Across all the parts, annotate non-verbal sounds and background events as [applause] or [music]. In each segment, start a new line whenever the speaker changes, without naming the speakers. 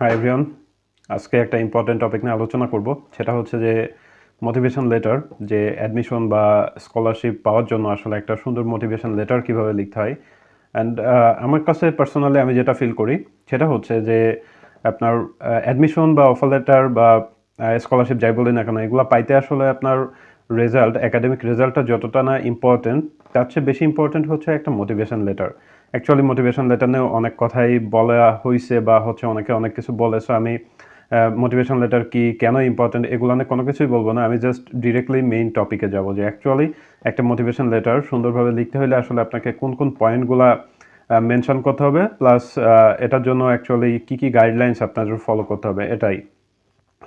Hi everyone আজকে একটা important topic নিয়ে আলোচনা করব। সেটা হচ্ছে যে মোটিভেশন লেটার যে অ্যাডমিশন বা স্কলারশিপ পাওয়ার জন্য আসলে একটা সুন্দর মোটিভেশন লেটার কীভাবে লিখতে হয়। অ্যান্ড আমার কাছে পার্সোনালি আমি যেটা ফিল করি, সেটা হচ্ছে যে আপনার অ্যাডমিশন বা অফার লেটার বা স্কলারশিপ যাই বলি না কেন, এগুলো পাইতে আসলে আপনার রেজাল্ট একাডেমিক রেজাল্টটা যতটা না ইম্পর্টেন্ট তার চেয়ে বেশি ইম্পর্টেন্ট হচ্ছে একটা motivation letter actually motivation letter নিয়ে অনেক কথাই বলা হয়েছে বা হচ্ছে অনেকে অনেক কিছু বলে সো আমি মোটিভেশন লেটার কি কেন ইম্পর্টেন্ট এগুলো নিয়ে কোনো কিছুই বলব না, আমি জাস্ট ডিরেক্টলি মেইন টপিকে যাব যে অ্যাকচুয়ালি একটা মোটিভেশন লেটার সুন্দরভাবে লিখতে হলে আসলে আপনাকে কোন কোন পয়েন্টগুলা মেনশন করতে হবে প্লাস এটার জন্য অ্যাকচুয়ালি কী কী গাইডলাইন্স আপনাদের ফলো করতে হবে, এটাই।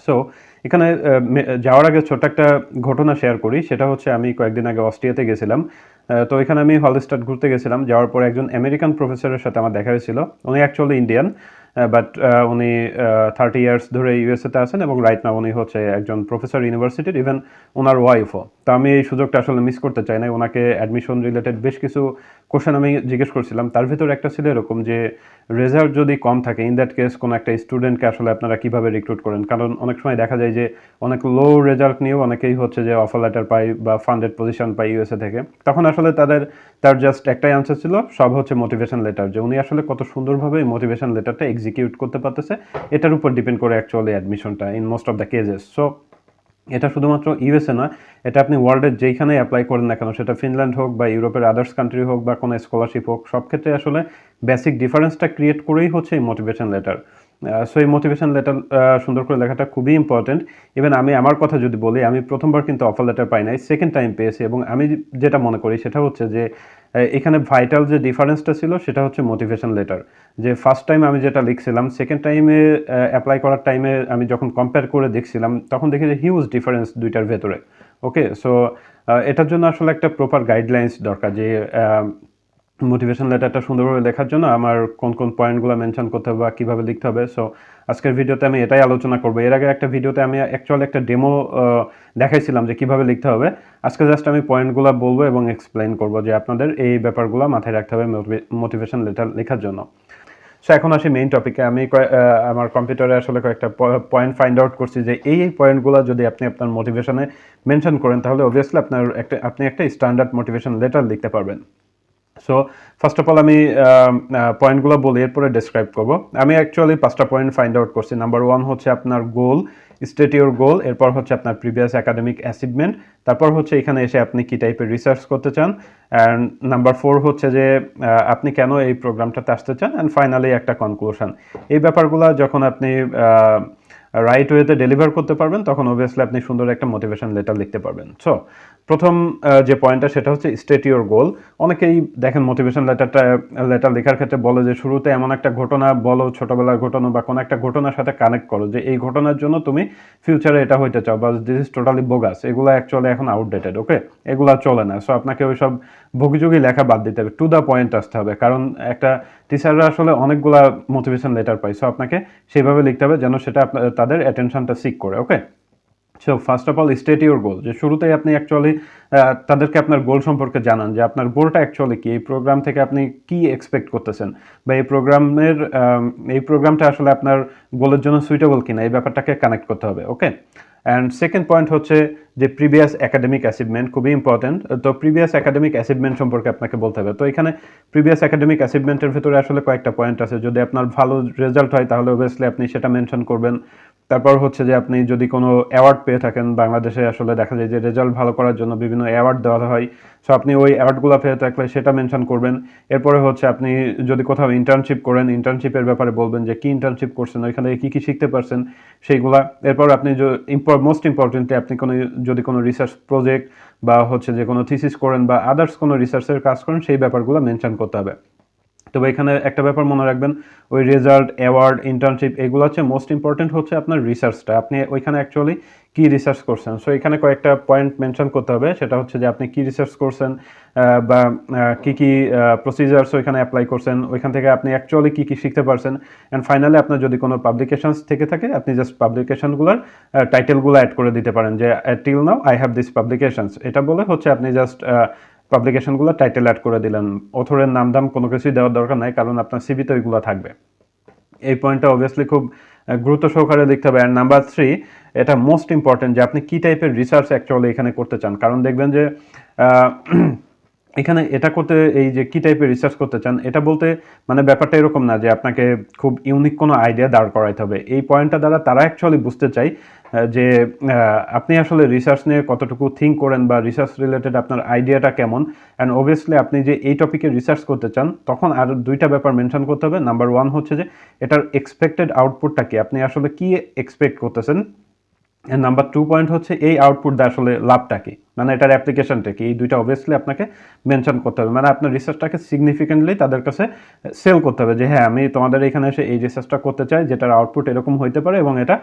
সো এখানে যাওয়ার আগে ছোট্ট একটা ঘটনা শেয়ার করি। সেটা হচ্ছে, আমি কয়েকদিন আগে অস্ট্রিয়াতে গেছিলাম। তো এখানে আমি হলস্টার্ট ঘুরতে গেছিলাম। যাওয়ার পর একজন আমেরিকান প্রফেসরের সাথে আমার দেখা হয়েছিল। উনি অ্যাকচুয়ালি ইন্ডিয়ান বাট উনি থার্টি ইয়ার্স ধরে ইউএসএতে আছেন এবং রাইট না উনি হচ্ছে একজন প্রফেসর ইউনিভার্সিটির ইভেন ওনার ওয়াইফও তো আমি এই সুযোগটা আসলে মিস করতে চাই না ওনাকে অ্যাডমিশন রিলেটেড বেশ কিছু কোশ্চেন আমি জিজ্ঞেস করছিলাম। তার ভিতর একটা ছিল এরকম যে রেজাল্ট যদি কম থাকে ইন দ্যাট কেস কোনো একটা স্টুডেন্টকে আসলে আপনারা কীভাবে রিক্রুট করেন? কারণ অনেক সময় দেখা যায় যে, অনেক লো রেজাল্ট নিয়েও অনেকেই হচ্ছে যে অফার লেটার পাই বা ফান্ডেড পজিশন পাই ইউএসএ থেকে। তখন আসলে তাদের, তার জাস্ট একটাই আনসার ছিল, সব হচ্ছে মোটিভেশন লেটার যে উনি আসলে কত সুন্দরভাবে মোটিভেশন লেটারটা এক্সিকিউট করতে পারতেছে, এটার উপর ডিপেন্ড করে actually অ্যাডমিশনটা in most of the cases so এটা শুধুমাত্র ইউএসএ না এটা আপনি ওয়ার্ল্ডের যেইখানে অ্যাপ্লাই করেন না কেন, সেটা ফিনল্যান্ড হোক বা ইউরোপের আদার্স কান্ট্রি হোক বা কোনো স্কলারশিপ হোক, সব ক্ষেত্রে আসলে বেসিক ডিফারেন্সটা ক্রিয়েট করেই হচ্ছে এই মোটিভেশন লেটার সো এই মোটিভেশন লেটার সুন্দর করে লেখাটা খুবই ইম্পর্টেন্ট ইভেন আমি আমার কথা যদি বলি, আমি প্রথমবার কিন্তু অফার লেটার পাই নাই সেকেন্ড টাইম পেয়েছি এবং আমি যেটা মনে করি সেটা হচ্ছে যে এখানে ভাইটাল যে ডিফারেন্সটা ছিল সেটা হচ্ছে মোটিভেশন লেটার যে ফার্স্ট টাইম আমি যেটা লিখছিলাম সেকেন্ড টাইমে অ্যাপ্লাই করার টাইমে আমি যখন কম্পেয়ার করে দেখছিলাম, তখন দেখি যে হিউজ ডিফারেন্স দুইটার ভেতরে। ওকে সো এটার জন্য আসলে একটা প্রপার গাইডলাইন্স দরকার যে মোটিভেশন লেটারটা সুন্দরভাবে লেখার জন্য আমার কোন কোন পয়েন্টগুলো মেনশন করতে হবে বা কীভাবে লিখতে হবে। সো আজকের ভিডিওতে আমি এটাই আলোচনা করব। এর আগে একটা ভিডিওতে আমি অ্যাকচুয়ালি একটা ডেমো দেখাইছিলাম যে কীভাবে লিখতে হবে। আজকে জাস্ট আমি পয়েন্টগুলো বলব এবং এক্সপ্লেন করব যে আপনাদের এই ব্যাপারগুলো মাথায় রাখতে হবে মোটিভেশন লেটার লেখার জন্য। সো এখন আসি মেইন টপিকে আমি আমার কম্পিউটারে আসলে কয়েকটা পয়েন্ট ফাইন্ড আউট করছি যে এই এই পয়েন্টগুলো যদি আপনি আপনার মোটিভেশনে মেনশন করেন, তাহলে অবভিয়াসলি আপনার একটা, আপনি একটা স্ট্যান্ডার্ড মোটিভেশন লেটার লিখতে পারবেন। সো ফার্স্ট অফ অল আমি পয়েন্টগুলো বলি, এরপরে ডিসক্রাইব করব। আমি অ্যাকচুয়ালি পাঁচটা পয়েন্ট ফাইন্ড আউট করছি। নাম্বার ওয়ান হচ্ছে আপনার গোল স্টেট ইউর গোল এরপর হচ্ছে আপনার প্রিভিয়াস একাডেমিক অ্যাচিভমেন্ট তারপর হচ্ছে এখানে এসে আপনি কী টাইপের রিসার্চ করতে চান অ্যান্ড নাম্বার ফোর হচ্ছে যে আপনি কেন এই প্রোগ্রামটাতে আসতে চান অ্যান্ড ফাইনালি একটা কনক্লুশন এই ব্যাপারগুলো যখন আপনি রাইট ওয়েতে ডেলিভার করতে পারবেন, তখন অবভিয়াসলি আপনি সুন্দর একটা মোটিভেশন লেটার লিখতে পারবেন। সো প্রথম যে পয়েন্টটা সেটা হচ্ছে স্টেট ইউর গোল অনেকেই দেখেন মোটিভেশন লেটারটা লেটার লেখার ক্ষেত্রে বলে যে শুরুতে এমন একটা ঘটনা বলো, ছোটবেলার ঘটনা বা কোনো একটা ঘটনার সাথে কানেক্ট করো যে এই ঘটনার জন্য তুমি ফিউচারে এটা হইতে চাও বা দিস ইজ টোটালি বোগাস এগুলো অ্যাকচুয়ালি এখন আউটডেটেড ওকে এগুলো চলে না সো আপনাকে ওই সব ভোগিযোগী লেখা বাদ দিতে হবে টু দ্য পয়েন্ট আসতে হবে, কারণ একটা টিচাররা আসলে অনেকগুলা মোটিভেশন লেটার পায় সো আপনাকে সেইভাবে লিখতে হবে যেন সেটা আপনার, তাদের অ্যাটেনশনটা সিক করে okay so first of all state your goal যে শুরুতেই আপনি অ্যাকচুয়ালি তাদেরকে আপনার গোল সম্পর্কে জানান যে আপনার গোলটা অ্যাকচুয়ালি কি? এই প্রোগ্রাম থেকে আপনি কি এক্সপেক্ট করতেছেন? বা এই প্রোগ্রামের এই প্রোগ্রামটা আসলে আপনার গোলের জন্য সুইটেবল কিনা? এই ব্যাপারটাকে কানেক্ট করতে হবে ওকে অ্যান্ড সেকেন্ড পয়েন্ট হচ্ছে যে প্রিভিয়াস একাডেমিক অ্যাচিভমেন্ট খুবই ইম্পর্টেন্ট তো প্রিভিয়াস একাডেমিক অ্যাচিভমেন্ট সম্পর্কে আপনাকে বলতে হবে। তো এখানে প্রিভিয়াস একাডেমিক অ্যাচিভমেন্টের ভিতরে আসলে কয়েকটা পয়েন্ট আছে। যদি আপনার ভালো রেজাল্ট হয় তাহলে অবভিয়াসলি আপনি সেটা মেনশন করবেন। তারপর হচ্ছে যে আপনি যদি কোনো অ্যাওয়ার্ড পেয়ে থাকেন, বাংলাদেশে আসলে দেখা যায় যে রেজাল্ট ভালো করার জন্য বিভিন্ন অ্যাওয়ার্ড দেওয়া হয়। সো আপনি ওই অ্যাওয়ার্ডগুলো পেয়ে থাকলে সেটা মেনশন করবেন। এরপরে হচ্ছে আপনি যদি কোথাও ইন্টার্নশিপ করেন ইন্টার্নশিপের ব্যাপারে বলবেন যে কী ইন্টার্নশিপ করছেন, ওইখান থেকে কী কী শিখতে পারছেন, সেইগুলা। এরপর আপনি মোস্ট ইম্পর্টেন্টলি আপনি কোনো, যদি কোনো রিসার্চ প্রজেক্ট বা হচ্ছে যে কোনো থিসিস করেন বা আদার্স কোনো রিসার্চের কাজ করেন, সেই ব্যাপারগুলো মেনশন করতে হবে। তবে এখানে একটা ব্যাপার মনে রাখবেন, ওই রেজাল্ট অ্যাওয়ার্ড ইন্টার্নশিপ এগুলো হচ্ছে মোস্ট ইম্পর্টেন্ট হচ্ছে আপনার রিসার্চটা আপনি ওইখানে অ্যাকচুয়ালি কি রিসার্চ করছেন? সো এখানে কয়েকটা পয়েন্ট মেনশন করতে হবে, সেটা হচ্ছে যে আপনি কি রিসার্চ করছেন বা কী কি প্রসিজার্স ওইখানে অ্যাপ্লাই করছেন, ওইখান থেকে আপনি অ্যাকচুয়ালি কী কী শিখতে পারছেন অ্যান্ড ফাইনালি আপনার যদি কোনো পাবলিকেশনস থেকে থাকে, আপনি জাস্ট পাবলিকেশনগুলোর টাইটেলগুলো অ্যাড করে দিতে পারেন যে till now I have this publications এটা বলে হচ্ছে আপনি জাস্ট পাবলিকেশনগুলো টাইটেল অ্যাড করে দিলেন। অথরের নাম দাম কোনো কিছুই দেওয়ার দরকার নাই, কারণ আপনার সিবিতে ওইগুলো থাকবে। এই পয়েন্টটা অবভিয়াসলি খুব গুরুত্ব সহকারে লিখতে হবে। অ্যান্ড নাম্বার থ্রি এটা মোস্ট ইম্পর্টেন্ট যে আপনি কী টাইপের রিসার্চ অ্যাকচুয়ালি এখানে করতে চান। কারণ দেখবেন যে [clears throat] এখানে এটা করতে, এই যে কী টাইপের রিসার্চ করতে চান, এটা বলতে মানে ব্যাপারটা এরকম না যে আপনাকে খুব ইউনিক কোনো আইডিয়া দাঁড় করাইতে হবে। এই পয়েন্টটা দ্বারা তারা অ্যাকচুয়ালি বুঝতে চাই যে আপনি আসলে রিসার্চ নিয়ে কতটুকু থিঙ্ক করেন বা রিসার্চ রিলেটেড আপনার আইডিয়াটা কেমন? অ্যান্ড অবভিয়াসলি আপনি যে এই টপিকে রিসার্চ করতে চান, তখন আর দুইটা ব্যাপার মেনশন করতে হবে। নাম্বার ওয়ান হচ্ছে যে, এটার এক্সপেক্টেড আউটপুটটা কি? আপনি আসলে কি এক্সপেক্ট করতেছেন? অ্যান্ড নাম্বার টু পয়েন্ট হচ্ছে এই আউটপুট আসলে লাভটা কি? মানে এটার অ্যাপ্লিকেশনটা কি? এই দুইটা অবভিয়াসলি আপনাকে মেনশন করতে হবে। মানে আপনার রিসার্চটাকে সিগনিফিকেন্টলি তাদের কাছে সেল করতে হবে যে হ্যাঁ আমি তোমাদের এখানে এসে এই রিসার্চটা করতে চাই, যেটার আউটপুট এরকম হইতে পারে এবং এটা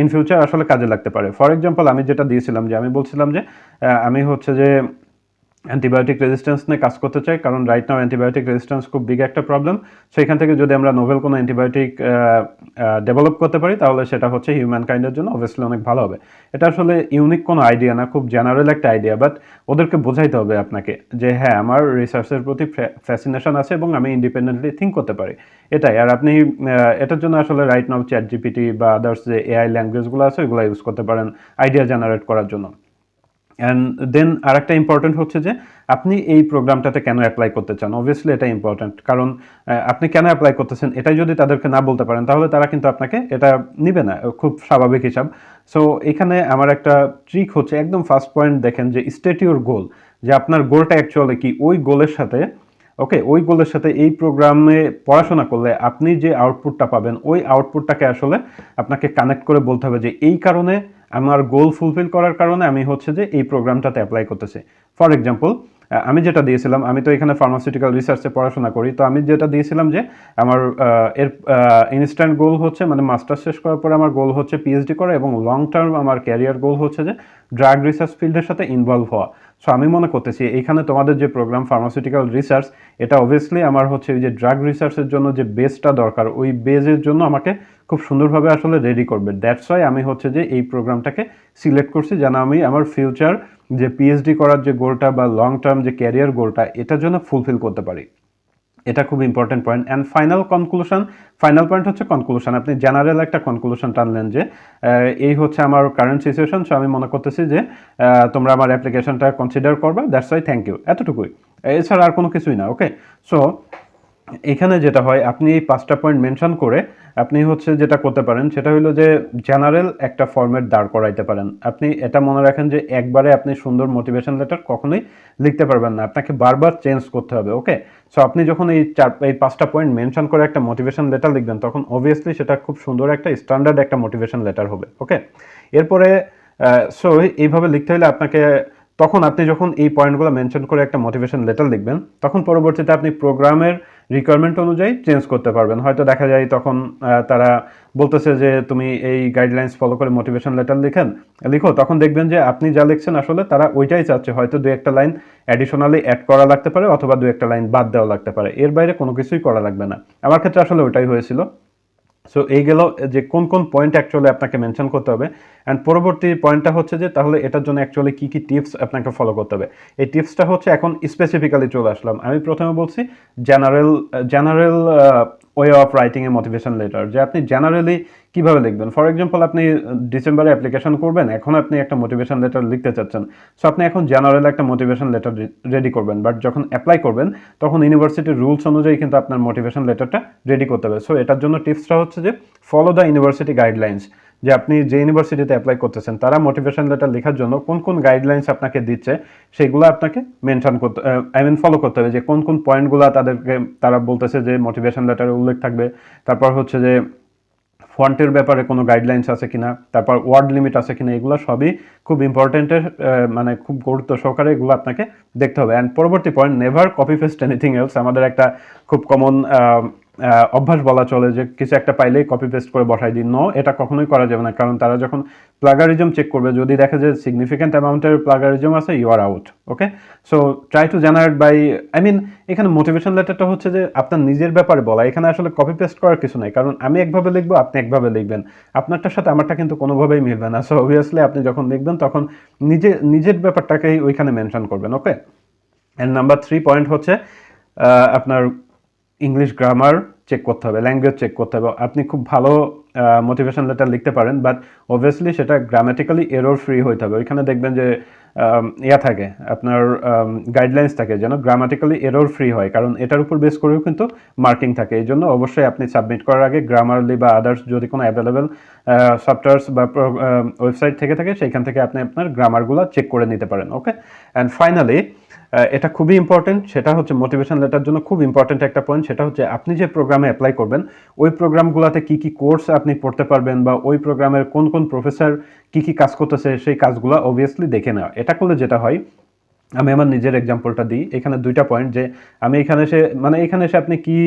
ইন ফিউচার আসলে কাজে লাগতে পারে। ফর এক্সাম্পল আমি যেটা দিয়েছিলাম যে, আমি বলছিলাম যে আমি হচ্ছে যে অ্যান্টিবায়োটিক রেজিস্ট্যান্স নিয়ে কাজ করতে চাই, কারণ রাইট নাও অ্যান্টিবায়োটিক রেজিস্ট্যান্স খুব বিগ একটা প্রবলেম সেখান থেকে যদি আমরা নোভেল কোনো অ্যান্টিবায়োটিক ডেভেলপ করতে পারি, তাহলে সেটা হচ্ছে হিউম্যান কাইন্ডের জন্য অবভিয়াসলি অনেক ভালো হবে। এটা আসলে ইউনিক কোনো আইডিয়া না, খুব জেনারেল একটা আইডিয়া বাট ওদেরকে বোঝাইতে হবে আপনাকে যে হ্যাঁ আমার রিসার্চের প্রতি ফ্যাসিনেশন আছে এবং আমি ইন্ডিপেন্ডেন্টলি থিঙ্ক করতে পারি। এটাই, আর আপনি এটার জন্য আসলে রাইট নাও চ্যাট জিপিটি বা আদার্স যে এআই ল্যাঙ্গুয়েজগুলো আছে, ওইগুলো ইউজ করতে পারেন আইডিয়া জেনারেট করার জন্য। অ্যান্ড দেন আরেকটা ইম্পর্টেন্ট হচ্ছে যে, আপনি এই প্রোগ্রামটাতে কেন অ্যাপ্লাই করতে চান? অবভিয়াসলি এটা ইম্পর্টেন্ট কারণ আপনি কেন অ্যাপ্লাই করতেছেন? এটাই যদি তাদেরকে না বলতে পারেন, তাহলে তারা কিন্তু আপনাকে এটা নিবে না, খুব স্বাভাবিক হিসাব। সো এখানে আমার একটা ট্রিক হচ্ছে, একদম ফার্স্ট পয়েন্ট দেখেন যে স্টেট ইউর গোল যে আপনার গোলটা অ্যাকচুয়ালি কি? ওই গোলের সাথে ওকে ওই গোলের সাথে এই প্রোগ্রামে পড়াশোনা করলে আপনি যে আউটপুটটা পাবেন, ওই আউটপুটটাকে আসলে আপনাকে কানেক্ট করে বলতে হবে যে, এই কারণে আমার গোল ফুলফিল করার কারণে আমি হচ্ছে যে এই প্রোগ্রামটাতে অ্যাপ্লাই করতেছি। ফর এক্সাম্পল আমি যেটা দিয়েছিলাম, আমি তো এখানে ফার্মাসিউটিক্যাল রিসার্চে পড়াশোনা করি, তো আমি যেটা দিয়েছিলাম যে আমার এর ইনস্ট্যান্ট গোল হচ্ছে মানে মাস্টার্স শেষ করার পরে আমার গোল হচ্ছে পিএইচডি করা এবং লং টার্ম আমার ক্যারিয়ার গোল হচ্ছে যে ড্রাগ রিসার্চ ফিল্ডের সাথে ইনভলভ হওয়া। সো আমি মনে করতেছি এখানে তোমাদের যে প্রোগ্রাম ফার্মাসিউটিক্যাল রিসার্চ এটা অবভিয়াসলি আমার হচ্ছে ওই যে ড্রাগ রিসার্চের জন্য যে বেসটা দরকার, ওই বেজের জন্য আমাকে খুব সুন্দরভাবে আসলে রেডি করবে। দ্যাটস ওয়াই আমি হচ্ছে যে এই প্রোগ্রামটাকে সিলেক্ট করছি যেন আমি আমার ফিউচার যে পিএইচডি করার যে গোলটা বা লং টার্ম যে ক্যারিয়ার গোলটা এটার জন্য ফুলফিল করতে পারি। এটা খুব important point and final conclusion final point হচ্ছে কনক্লুশন আপনি জেনারেল একটা কনক্লুশন টানলেন যে এই হচ্ছে আমার কারেন্ট সিচুয়েশন সো আমি মনে করতেছি যে তোমরা আমার অ্যাপ্লিকেশনটা কনসিডার করবা। দ্যাটস ওয়াই থ্যাংক ইউ এতটুকুই। এছাড়া আর কোনো কিছুই না ওকে সো এখানে যেটা হয়, আপনি এই পাঁচটা পয়েন্ট মেনশন করে আপনি হচ্ছে যেটা করতে পারেন, সেটা হলো যে জেনারেল একটা ফর্মেট দাঁড় করাইতে পারেন। আপনি এটা মনে রাখেন যে একবারে আপনি সুন্দর মোটিভেশন লেটার কখনোই লিখতে পারবেন না, আপনাকে বারবার চেঞ্জ করতে হবে ওকে সো আপনি যখন এই চার, এই পাঁচটা পয়েন্ট মেনশন করে একটা মোটিভেশন লেটার লিখবেন, তখন অবভিয়াসলি সেটা খুব সুন্দর একটা স্ট্যান্ডার্ড একটা মোটিভেশন লেটার হবে ওকে এরপরে সো এইভাবে লিখতে হলে আপনাকে তখন আপনি যখন এই পয়েন্টগুলো মেনশন করে একটা মোটিভেশন লেটার লিখবেন, তখন পরবর্তীতে আপনি প্রোগ্রামের রিকোয়ারমেন্ট অনুযায়ী চেঞ্জ করতে পারবেন। হয়তো দেখা যায় তখন তারা বলতেছে যে তুমি এই গাইডলাইন্স ফলো করে মোটিভেশন লেটার লিখেন, লিখো, তখন দেখবেন যে আপনি যা লিখছেন আসলে তারা ওইটাই চাচ্ছে। হয়তো দু একটা লাইন অ্যাডিশনালি অ্যাড করা লাগতে পারে অথবা দু একটা লাইন বাদ দেওয়া লাগতে পারে। এর বাইরে কোনো কিছুই করা লাগবে না। আমার ক্ষেত্রে আসলে ওইটাই হয়েছিল। সো এই গেল যে কোন কোন পয়েন্ট অ্যাকচুয়ালি আপনাকে মেনশন করতে হবে। অ্যান্ড পরবর্তী পয়েন্টটা হচ্ছে যে, তাহলে এটার জন্য অ্যাকচুয়ালি কী কী টিপস আপনাকে ফলো করতে হবে? এই টিপসটা হচ্ছে এখন স্পেসিফিক্যালি চলে আসলাম। আমি প্রথমে বলছি general general way of writing a motivation letter যে আপনি জেনারেলি কীভাবে লিখবেন? ফর এক্সাম্পল আপনি ডিসেম্বরে অ্যাপ্লিকেশন করবেন, এখন আপনি একটা মোটিভেশন লেটার লিখতে চাচ্ছেন। সো আপনি এখন জেনারেল একটা মোটিভেশন লেটার রেডি করবেন। বাট যখন অ্যাপ্লাই করবেন, তখন ইউনিভার্সিটির রুলস অনুযায়ী কিন্তু আপনার মোটিভেশন লেটারটা রেডি করতে হবে। সো এটার জন্য টিপসটা হচ্ছে যে ফলো দ্য ইউনিভার্সিটি গাইডলাইন্স যে আপনি যে ইউনিভার্সিটিতে অ্যাপ্লাই করতেছেন, তারা মোটিভেশন লেটার লেখার জন্য কোন কোন গাইডলাইন্স আপনাকে দিচ্ছে, সেগুলো আপনাকে মেনশন করতে আই মিন ফলো করতে হবে যে কোন কোন পয়েন্টগুলো তাদেরকে, তারা বলতেছে যে মোটিভেশন লেটারে উল্লেখ থাকবে। তারপর হচ্ছে যে ফন্টের ব্যাপারে কোনো গাইডলাইন্স আছে কিনা, তারপর ওয়ার্ড লিমিট আছে কিনা, এগুলো সবই খুব ইম্পর্টেন্টের মানে খুব গুরুত্ব সহকারে এগুলো আপনাকে দেখতে হবে। অ্যান্ড পরবর্তী point never copy paste anything else আমাদের একটা খুব কমন অভ্যাস বলা চলে যে কিছু একটা পাইলেই কপি পেস্ট করে বসাই দিন নো এটা কখনোই করা যাবে না, কারণ তারা যখন প্লাগারিজম চেক করবে, যদি দেখে যে সিগনিফিক্যান্ট অ্যামাউন্টের প্লাগারিজম আছে you are out okay so try to generate by I mean এখানে মোটিভেশন লেটারটা হচ্ছে যে আপনার নিজের ব্যাপারে বলা। এখানে আসলে কপি পেস্ট করার কিছু নাই, কারণ আমি একভাবে লিখব, আপনি একভাবে লিখবেন। আপনারটার সাথে আমারটা কিন্তু কোনোভাবেই মিলবে না। সো অবভিয়াসলি আপনি যখন লিখবেন, তখন নিজে, নিজের ব্যাপারটাকেই ওইখানে মেনশন করবেন okay and number three point হচ্ছে আপনার ইংলিশ গ্রামার চেক করতে হবে ল্যাঙ্গুয়েজ চেক করতে হবে। আপনি খুব ভালো মোটিভেশন লেটার লিখতে পারেন বাট অবভিয়াসলি সেটা গ্রামাটিক্যালি এরর ফ্রি হইতে হবে। ওইখানে দেখবেন যে ইয়া থাকে, আপনার গাইডলাইন্স থাকে যেন গ্রামাটিক্যালি এরর ফ্রি হয়, কারণ এটার উপর বেস করেও কিন্তু মার্কিং থাকে। এই জন্য অবশ্যই আপনি সাবমিট করার আগে গ্রামারলি বা আদার্স যদি কোনো অ্যাভেলেবেল সফটওয়্যার্স বা ওয়েবসাইট থেকে থাকে, সেইখান থেকে আপনি আপনার গ্রামারগুলো চেক করে নিতে পারেন ওকে অ্যান্ড ফাইনালি এটা খুবই ইম্পর্টেন্ট সেটা হচ্ছে মোটিভেশন লেটার জন্য খুব ইম্পর্টেন্ট একটা পয়েন্ট সেটা হচ্ছে আপনি যে প্রোগ্রামে অ্যাপ্লাই করবেন, ওই প্রোগ্রামগুলোতে কি কি কোর্স আপনি পড়তে পারবেন বা ওই প্রোগ্রামের কোন কোন প্রফেসর কি কি কাজ করতেছে, সেই কাজগুলো অবভিয়াসলি দেখে নেওয়া। এটা করলে যেটা হয়, আমি আমার নিজের এক্সাম্পলটা দিই। এখানে দুইটা পয়েন্ট যে আমি এখানে এসে মানে এখানে এসে আপনি কি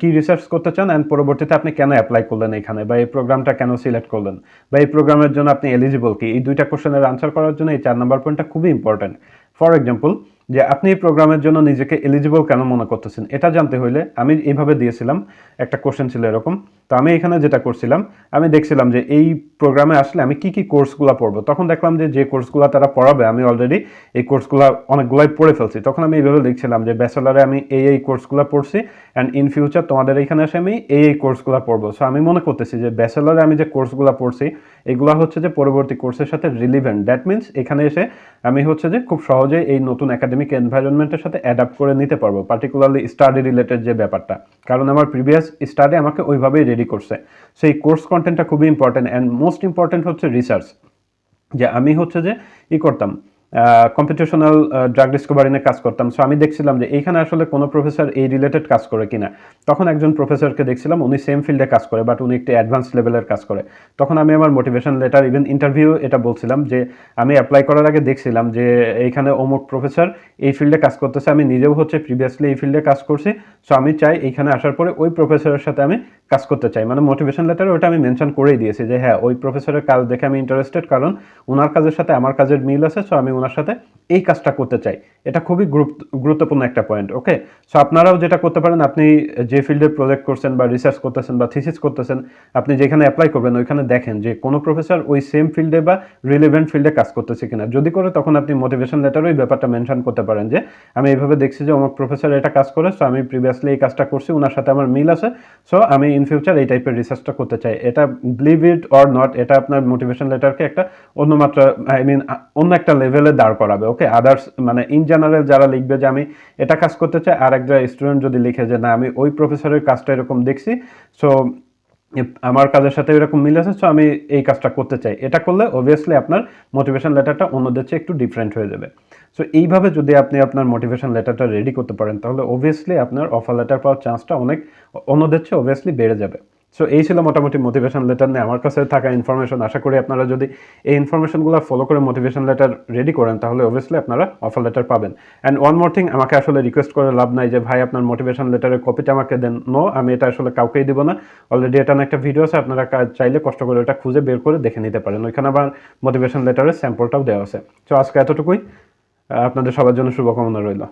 কি রিসার্চ করতে চান অ্যান্ড পরবর্তীতে আপনি কেন অ্যাপ্লাই করলেন এখানে বা এই প্রোগ্রামটা কেন সিলেক্ট করলেন বা এই প্রোগ্রামের জন্য আপনি এলিজিবল কি? এই দুইটা কোশ্চেনের আনসার করার জন্য এই চার নাম্বার পয়েন্টটা খুবই ইম্পর্টেন্ট ফর এক্সাম্পল যে আপনি এই প্রোগ্রামের জন্য নিজেকে এলিজিবল কেন মনে করতেছেন? এটা জানতে হইলে আমি এইভাবে দিয়েছিলাম, একটা কোশ্চেন ছিল এরকম। তো আমি এখানে যেটা করছিলাম, আমি দেখছিলাম যে এই প্রোগ্রামে আসলে আমি কি কি কোর্সগুলো পড়ব। তখন দেখলাম যে যে কোর্সগুলো তারা পড়াবে, আমি অলরেডি এই কোর্সগুলো অনেকগুলাই পড়ে ফেলছি। তখন আমি এইভাবে দেখছিলাম যে ব্যাচেলারে আমি এই এই কোর্সগুলো পড়ছি অ্যান্ড ইন ফিউচার তোমাদের এখানে এসে আমি এই এই কোর্সগুলো পড়ব। সো আমি মনে করতেছি যে ব্যাচেলারে আমি যে কোর্সগুলো পড়ছি, এগুলো হচ্ছে যে পরবর্তী কোর্সের সাথে রিলিভেন্ট দ্যাট মিন্স এখানে এসে আমি হচ্ছে যে খুব সহজে এই নতুন একাডেমিক এনভায়রনমেন্টের সাথে অ্যাডাপ্ট করে নিতে পারব পার্টিকুলারলি স্টাডি রিলেটেড যে ব্যাপারটা। কারণ আমার প্রিভিয়াস স্টাডি আমাকে ওইভাবেই রেডি করছে। সেই কোর্স কন্টেন্টটা খুবই ইম্পর্টেন্ট অ্যান্ড মোস্ট ইম্পর্টেন্ট হচ্ছে রিসার্চ যে আমি হচ্ছে যে ই করতাম কম্পিটিশনাল ড্রাগ ডিসকভারি নিয়ে কাজ করতাম। সো আমি দেখছিলাম যে এইখানে আসলে কোনো প্রফেসর এই রিলেটেড কাজ করে কিনা। তখন একজন প্রফেসরকে দেখছিলাম, উনি সেম ফিল্ডে কাজ করে বাট উনি একটু অ্যাডভান্স লেভেলের কাজ করে। তখন আমি আমার মোটিভেশন লেটার ইভেন ইন্টারভিউ এটা বলছিলাম যে আমি অ্যাপ্লাই করার আগে দেখছিলাম যে এইখানে অমুক প্রফেসর এই ফিল্ডে কাজ করতেছে। আমি নিজেও হচ্ছে প্রিভিয়াসলি এই ফিল্ডে কাজ করছি। সো আমি চাই এইখানে আসার পরে ওই প্রফেসরের সাথে আমি কাজ করতে চাই। মানে মোটিভেশন লেটারে ওটা আমি মেনশন করেই দিয়েছি যে হ্যাঁ ওই প্রফেসরের কাজ দেখে আমি ইন্টারেস্টেড কারণ ওনার কাজের সাথে আমার কাজের মিল আছে সো আমি ওনার সাথে এই কাজটা করতে চাই। এটা খুবই গুরুত্ব- গুরুত্বপূর্ণ একটা পয়েন্ট ওকে সো আপনারাও যেটা করতে পারেন, আপনি যে ফিল্ডে প্রজেক্ট করছেন বা রিসার্চ করতেছেন বা থিসিস করতেছেন, আপনি যেখানে অ্যাপ্লাই করবেন, ওইখানে দেখেন যে, কোনো প্রফেসর ওই সেম ফিল্ডে বা রিলেভেন্ট ফিল্ডে কাজ করতেছে কিনা। যদি করে, তখন আপনি মোটিভেশন লেটারও এই ব্যাপারটা মেনশন করতে পারেন যে, আমি এইভাবে দেখছি যে আমার প্রফেসর এটা কাজ করে সো আমি প্রিভিয়াসলি এই কাজটা করছি ওনার সাথে আমার মিল আছে সো আমি ইন ফিউচার এই টাইপের রিসার্চটা করতে চাই। এটা বিলিভ ইট অর নট এটা আপনার মোটিভেশন লেটারকে একটা অন্য মাত্রা আই মিন অন্য একটা লেভেলে দাঁড় করাবে ওকে আদার্স মানে ইন জেনারেল যারা লিখবে যে আমি এটা কাজ করতে চাই, আর একটা স্টুডেন্ট যদি লিখে যে না, আমি ওই প্রফেসরের কাজটা এরকম দেখছি সো আমার কাজের সাথে এরকম মিল আছে সো আমি এই কাজটা করতে চাই। এটা করলে অবভিয়াসলি আপনার মোটিভেশন লেটারটা অন্যদের চেয়ে একটু ডিফারেন্ট হয়ে যাবে। সো এইভাবে যদি আপনি আপনার মোটিভেশন লেটারটা রেডি করতে পারেন, তাহলে অবভিয়াসলি আপনার অফার লেটার পাওয়ার চান্সটা অনেক, অন্যদের চেয়ে অবভিয়াসলি বেড়ে যাবে। সো এই ছিল মোটামুটি মোটিভেশন লেটার নিয়ে আমার কাছে থাকা ইনফরমেশন আশা করি আপনারা যদি এই ইনফরমেশনগুলো ফলো করে মোটিভেশন লেটার রেডি করেন, তাহলে অবভিয়াসলি আপনারা অফার লেটার পাবেন। অ্যান্ড ওয়ান মোর থিং আমাকে আসলে রিকোয়েস্ট করে লাভ নাই যে, ভাই, আপনার মোটিভেশন লেটারের কপিটা আমাকে দেন। নো আমি এটা আসলে কাউকেই দিব না। অলরেডি এটা একটা ভিডিও আছে, আপনারা চাইলে কষ্ট করে ওটা খুঁজে বের করে দেখে নিতে পারেন। ওইখানে আবার মোটিভেশন লেটারের স্যাম্পলটাও দেওয়া আছে। তো আজকে এতটুকুই। আপনাদের সবার জন্য শুভকামনা রইল।